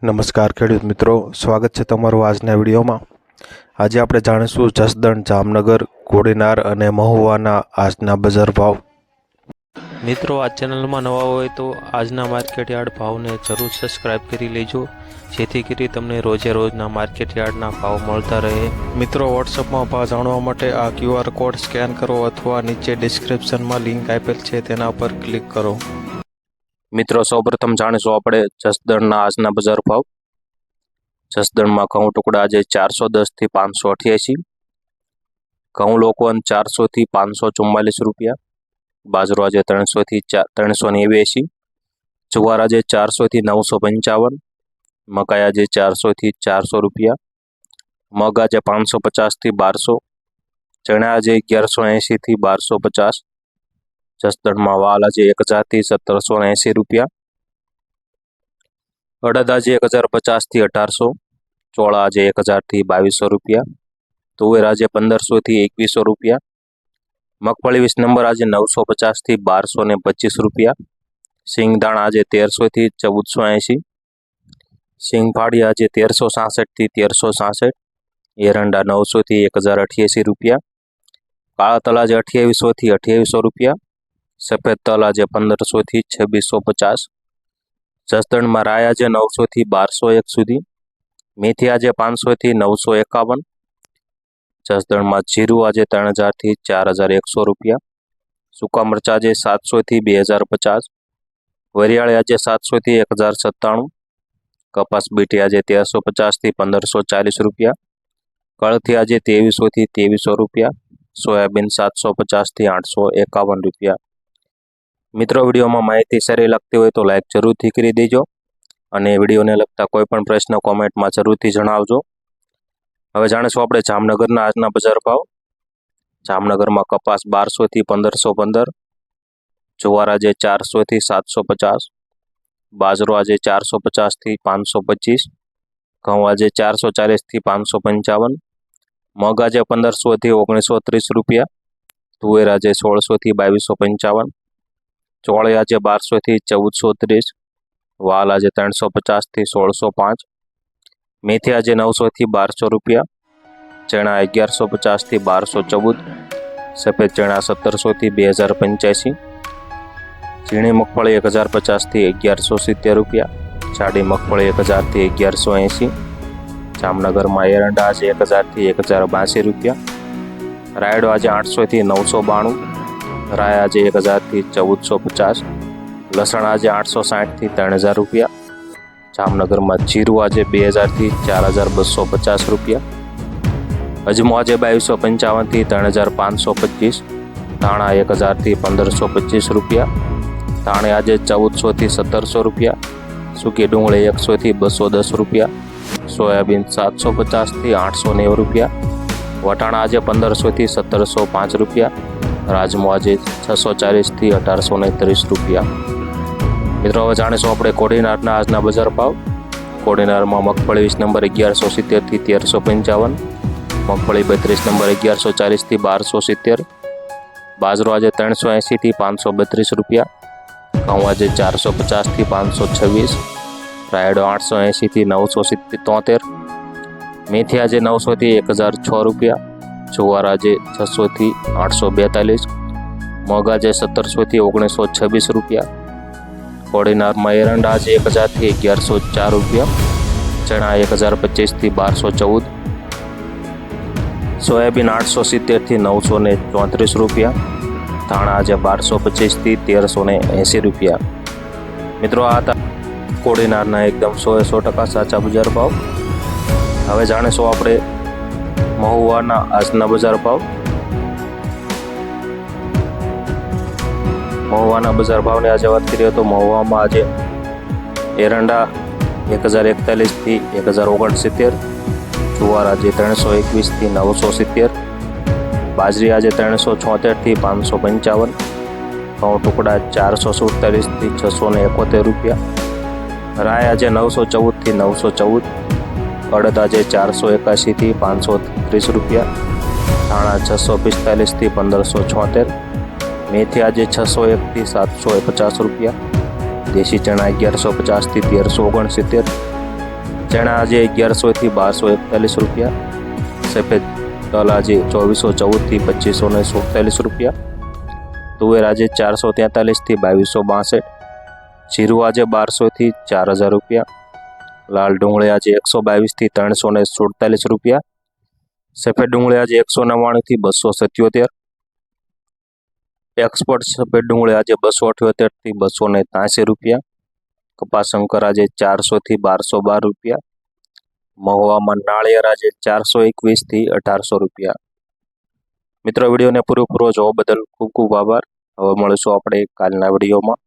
નમસ્કાર ખેડૂત મિત્રો સ્વાગત છે તમારું આજના વિડીયોમાં આજે આપણે જાણીશું જસદણ જામનગર કોડીનાર અને મહુવાના આજના બજાર ભાવ મિત્રો આ ચેનલમાં નવા હોય તો આજના માર્કેટ યાર્ડ ભાવને જરૂર સબસ્ક્રાઇબ કરી લેજો જેથી કરી તમને રોજે રોજના માર્કેટ યાર્ડના ભાવ મળતા રહે મિત્રો વોટ્સઅપમાં ભાવ જાણવા માટે આ ક્યુઆર કોડ સ્કેન કરો અથવા નીચે ડિસ્ક્રિપ્શનમાં લિંક આપેલ છે તેના પર ક્લિક કરો मित्रों सौ प्रथम जासू अपने जसदण आज बजार भाव जसदण में घऊ टुकड़ा आज चार सौ दस थी पांच सौ अठासी घऊ लोकवन चार सौ थी पांच सौ चुम्मास रुपया बाजरो आज तरण सौ थी चार तरह सौ एवेशी जुआर आज चार सौ थी नौ सौ पंचावन मकाई आज चार सौ थी चार सौ रुपया मग आज पांच सौ पचास थी बार सौ चना आज अगियारो ऐसी थी बार सौ पचास शस्त्रमा वाला जे 1 जाति 1780 रुपया अडादा जे 1050 થી 1800 ચોળા जे 1000 થી 2200 રૂપિયા તુવેરા જે 1500 થી 2100 રૂપિયા મગફળી વિસ નંબર આજે 950 થી 1225 રૂપિયા સિંગદાણ આજે 1300 થી 1480 સિંગપાડી આજે 1367 થી 1367 એરંડા 900 થી 1088 રૂપિયા કાળતલા આજે 2800 થી 2800 सफेद तल आज पंदर सौ छब्बीस सौ पचास जसदण में राय आज नौ सौ बार सौ एक सुधी मेथी आज पांच सौ नौ सौ एकावन जसदण में जीरु आज तरह हज़ार चार हज़ार एक सौ रुपया सूका मरचा आज सात सौ बे हज़ार पचास वरिया आज सात सौ एक हज़ार सत्ताणु कपास बीटी आज तेर सौ पचास थी पंदर सौ चालीस रुपया कड़थी आज तेवीसो तेवीसो रुपया सोयाबीन सात सौ पचास थी आठ सौ एकावन रुपया મિત્રો વિડીયોમાં માહિતી સારી લાગતી હોય તો લાઇક જરૂરથી કરી દેજો અને વિડીયોને લગતા કોઈપણ પ્રશ્ન કોમેન્ટમાં જરૂરથી જણાવજો હવે જાણીશું આપણે જામનગરના આજના બજાર ભાવ જામનગરમાં કપાસ બારસોથી પંદરસો પંદર જુવાર આજે ચારસોથી સાતસો પચાસ બાજરો આજે ચારસો પચાસથી પાંચસો પચીસ ઘઉં આજે ચારસો ચાલીસથી પાંચસો પંચાવન મગ આજે પંદરસોથી ઓગણીસો ત્રીસ રૂપિયા તુવેર આજે સોળસોથી બાવીસો પંચાવન चोळे आजे 1200 થી 1430 વાલ આજે 350 થી 1605 મેથી આજે 900 થી 1200 રૂપિયા ચણા 1150 થી 1214 સફેદ ચણા 1700 થી 2085 જીણે મકળ 1050 થી 1170 રૂપિયા જાડી મકળ 1000 થી 1180 સામનગર માયરંડા છે 1000 થી 1082 રૂપિયા રાયડ આજે 800 થી 992 राय आज एक हज़ार थी चौदह सौ पचास लसण आज आठ सौ साठ थी तरह हज़ार रुपया जामनगर में जीरु आज बे हज़ार थी चार हज़ार बसो पचास रुपया अजमो आज बीस सौ पंचावन थी तरह हज़ार पाँच सौ पच्चीस थाणा एक हज़ार थी पंदर सौ पच्चीस रुपया थाने आज चौदह सौ थी सत्तर सौ रुपया सूकी डूंगे एक सौ थी बसो दस रुपया सोयाबीन सात सौ पचास थी आठ सौ नेव रुपया વટાણ આજે પંદરસોથી સત્તરસો પાંચ રૂપિયા રાજમો આજે છસો ચાલીસથી અઢારસો ને ત્રીસ રૂપિયા મિત્રો હવે જાણીશું આપણે કોડીનારના આજના બજાર ભાવ કોડીનારમાં મગફળી વીસ નંબર અગિયારસો સિત્તેરથી તેરસો પંચાવન મગફળી બત્રીસ નંબર અગિયારસો ચાલીસથી બારસો સિત્તેર બાજરો આજે ત્રણસો એંશીથી પાંચસો બત્રીસ રૂપિયા ઘઉં આજે ચારસો પચાસથી પાંચસો છવ્વીસ રાયડો આઠસો એંશીથી નવસો તોતેર मेथी आज नौ सौ एक हज़ार छ रुपया जुआर आज छसो थी आठ सौ बेतालीस मग आज सत्तर सौ थी ओगनीस सौ छब्बीस रुपया कोड़ीनार मयरंड आज एक हज़ार थी अगियार सौ चार रुपया चना एक हज़ार पच्चीस थी बार सौ चौदह सोयाबीन आठ सौ सीतेर थी नौ सौ ने चौतरीस रुपया धाणा आज बार सौ पच्चीस थी तेर सौ ने ऐसी रुपया मित्रों आता कोड़ीनार एकदम सौ सौ टका साचा बुजार भाव હવે જાણીશું આપણે મહુવાના આજના બજાર ભાવ મહુવાના બજાર ભાવની આજે વાત કરીએ તો મહુવામાં આજે એરંડા એક હજાર એકતાલીસથી એક હજાર ઓગણસિત્તેર જુવાર આજે ત્રણસો એકવીસથી નવસો સિત્તેર બાજરી આજે ત્રણસો છોતેરથી પાંચસો પંચાવન ઘઉં ટુકડા ચારસો સુડતાલીસથી છસો ને એકોતેર રૂપિયા રાય આજે નવસો ચૌદથી નવસો ચૌદ કડદ આજે ચારસો એકાસીથી પાંચસો ત્રીસ રૂપિયા ધાણા છસો પિસ્તાલીસથી પંદરસો છોતેર મેથી આજે છસો એકથી સાતસો પચાસ રૂપિયા દેશી ચણા અગિયારસો પચાસથી તેરસો ઓગણસિત્તેર ચણા આજે અગિયારસોથી બારસો એકતાલીસ રૂપિયા સફેદ તલ આજે ચોવીસો ચૌદથી પચીસો ને સુડતાલીસ રૂપિયા તુવેર આજે ચારસો તેતાલીસથી બાવીસો બાસઠ જીરું આજે બારસોથી ચાર હજાર રૂપિયા લાલ ડુંગળી આજે એકસો બાવીસ થી ત્રણસો ને સુડતાલીસ રૂપિયા સફેદ ડુંગળી આજે એકસો નવ્વાણું થી બસો સત્યોતેર એક્સપોર્ટ સફેદ ડુંગળી આજે બસો અઠ્યોતેર થી બસો ને ત્યાંસી રૂપિયા કપાસંકર આજે ચારસો થી બારસો બાર રૂપિયા મહુવામાં નાળિયેર આજે ચારસો એકવીસથી અઢારસો રૂપિયા મિત્રો વિડીયોને પૂરેપૂરો જોવા બદલ ખૂબ ખૂબ આભાર હવે મળીશું આપણે કાલના વિડીયોમાં